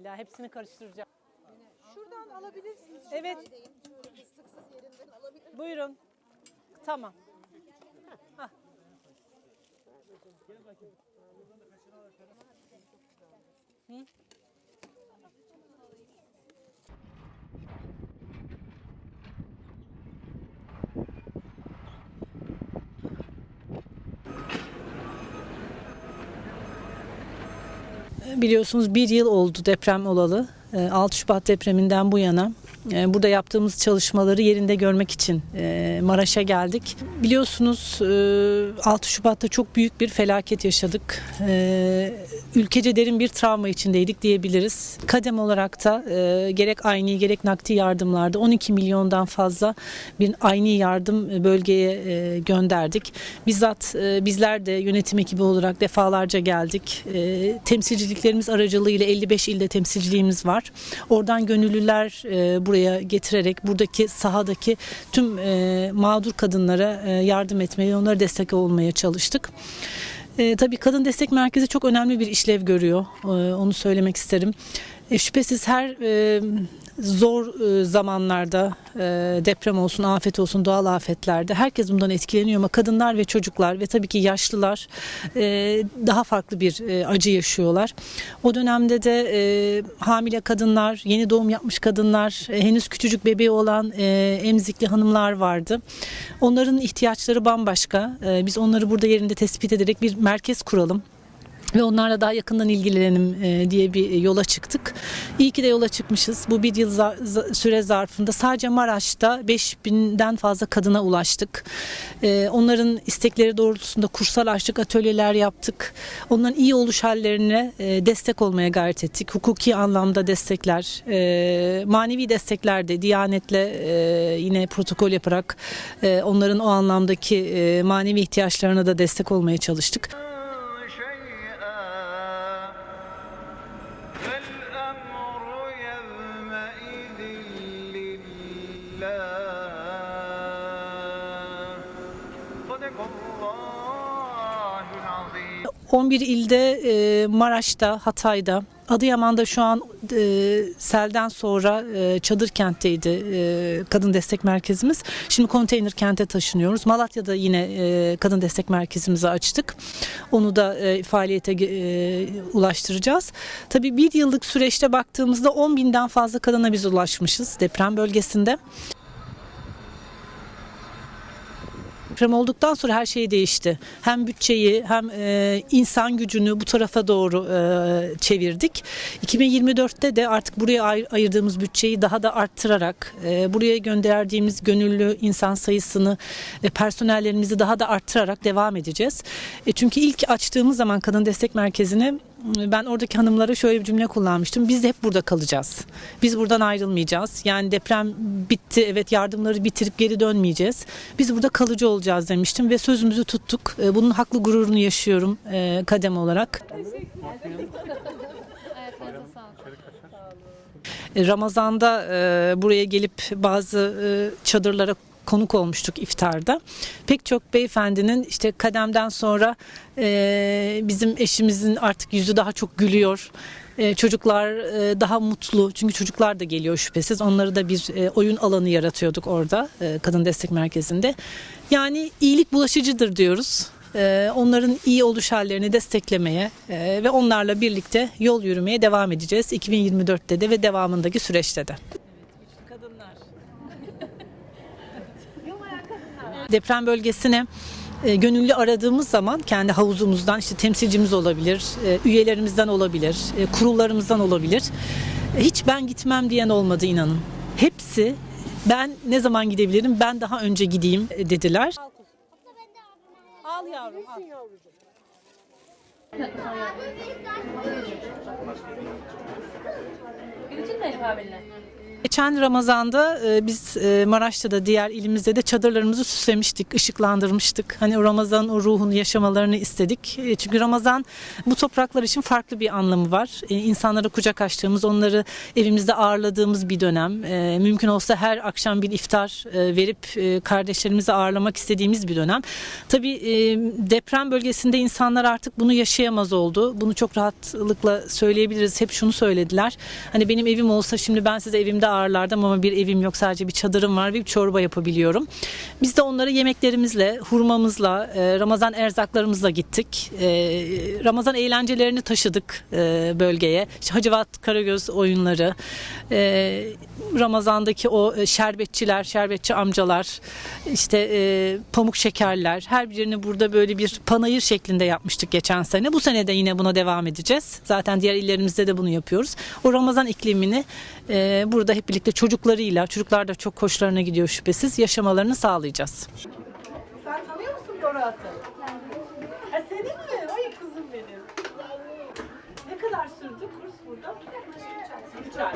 illa hepsini karıştıracağım. Şuradan alabilirsiniz. Evet. Buyurun. Tamam. Hah. Hı? Biliyorsunuz bir yıl oldu deprem olalı. Ee, 6 Şubat depreminden bu yana e, burada yaptığımız çalışmaları yerinde görmek için e, Maraş'a geldik. Biliyorsunuz e, 6 Şubat'ta çok büyük bir felaket yaşadık. E, Ülkece derin bir travma içindeydik diyebiliriz. Kadem olarak da e, gerek aynı gerek nakdi yardımlarda 12 milyondan fazla bir aynı yardım bölgeye e, gönderdik. Bizzat e, bizler de yönetim ekibi olarak defalarca geldik. E, temsilciliklerimiz aracılığıyla 55 ilde temsilciliğimiz var. Oradan gönüllüler e, buraya getirerek buradaki sahadaki tüm e, mağdur kadınlara e, yardım etmeye, onlara destek olmaya çalıştık. E, tabii kadın destek merkezi çok önemli bir işlev görüyor. E, onu söylemek isterim. E, şüphesiz her e, zor e, zamanlarda deprem olsun, afet olsun, doğal afetlerde herkes bundan etkileniyor ama kadınlar ve çocuklar ve tabii ki yaşlılar daha farklı bir e, acı yaşıyorlar. O dönemde de hamile kadınlar, yeni doğum yapmış kadınlar, henüz küçücük bebeği olan emzikli hanımlar vardı. Onların ihtiyaçları bambaşka. Biz onları burada yerinde tespit ederek bir merkez kuralım ve onlarla daha yakından ilgilenelim e, diye bir yola çıktık. İyi ki de yola çıkmışız. Bu bir yıl süre zarfında sadece Maraş'ta 5000'den fazla kadına ulaştık. E, Onların istekleri doğrultusunda kurslar açtık, atölyeler yaptık. Onların iyi oluş hallerine e, destek olmaya gayret ettik. Hukuki anlamda destekler, manevi destekler de Diyanet'le yine protokol yaparak onların o anlamdaki manevi ihtiyaçlarına da destek olmaya çalıştık. 11 ilde e, Maraş'ta, Hatay'da, Adıyaman'da şu an e, selden sonra e, çadır kentteydi kadın destek merkezimiz. Şimdi konteyner kente taşınıyoruz. Malatya'da yine kadın destek merkezimizi açtık. Onu da faaliyete e, ulaştıracağız. Tabii bir yıllık süreçte baktığımızda 10 binden fazla kadına biz ulaşmışız deprem bölgesinde. Deprem olduktan sonra her şey değişti. Hem bütçeyi hem e, insan gücünü bu tarafa doğru e, çevirdik. 2024'te de artık buraya ay- ayırdığımız bütçeyi daha da arttırarak e, buraya gönderdiğimiz gönüllü insan sayısını e, personellerimizi daha da arttırarak devam edeceğiz. E, çünkü ilk açtığımız zaman kadın destek merkezini ben oradaki hanımlara şöyle bir cümle kullanmıştım. Biz de hep burada kalacağız. Biz buradan ayrılmayacağız. Yani deprem bitti. Evet yardımları bitirip geri dönmeyeceğiz. Biz burada kalıcı olacağız demiştim ve sözümüzü tuttuk. E, Bunun haklı gururunu yaşıyorum e, kadem olarak. E, Ramazan'da buraya gelip bazı çadırlara konuk olmuştuk iftarda. Pek çok beyefendinin işte kademden sonra e, bizim eşimizin artık yüzü daha çok gülüyor. E, çocuklar e, daha mutlu çünkü çocuklar da geliyor şüphesiz. Onları da bir e, oyun alanı yaratıyorduk orada e, kadın destek merkezinde. Yani iyilik bulaşıcıdır diyoruz. E, onların iyi oluş hallerini desteklemeye e, ve onlarla birlikte yol yürümeye devam edeceğiz 2024'te de ve devamındaki süreçte de. Deprem bölgesine e, gönüllü aradığımız zaman kendi havuzumuzdan işte temsilcimiz olabilir, e, üyelerimizden olabilir, e, kurullarımızdan olabilir. Hiç ben gitmem diyen olmadı inanın. Hepsi ben ne zaman gidebilirim ben daha önce gideyim dediler. Al yavrum al. Abinle? Geçen Ramazan'da e, biz e, Maraş'ta da diğer ilimizde de çadırlarımızı süslemiştik, ışıklandırmıştık. Hani o Ramazan'ın o ruhunu yaşamalarını istedik. E, Çünkü Ramazan bu topraklar için farklı bir anlamı var. E, kucak açtığımız, onları evimizde ağırladığımız bir dönem. Mümkün olsa her akşam bir iftar verip e, kardeşlerimizi ağırlamak istediğimiz bir dönem. Tabii deprem bölgesinde insanlar artık bunu yaşayamaz oldu. Bunu çok rahatlıkla söyleyebiliriz. Hep şunu söylediler. Hani benim evim olsa şimdi ben size evimde ağırlardım ama bir evim yok. Sadece bir çadırım var bir çorba yapabiliyorum. Biz de onlara yemeklerimizle, hurmamızla, e, Ramazan erzaklarımızla gittik. E, Ramazan eğlencelerini taşıdık e, bölgeye. İşte Hacivat Karagöz oyunları, Ramazan'daki o şerbetçiler, şerbetçi amcalar, işte pamuk şekerler, her birini burada böyle bir panayır şeklinde yapmıştık geçen sene. Bu sene de yine buna devam edeceğiz. Zaten diğer illerimizde de bunu yapıyoruz. O Ramazan iklimini e, burada hep birlikte çocuklarıyla, çocuklar da çok hoşlarına gidiyor şüphesiz, yaşamalarını sağlayacağız. Sen tanıyor musun Dorat'ı? Ha senin mi? Ay kızım benim. Ne kadar sürdü kurs burada? 3 ay.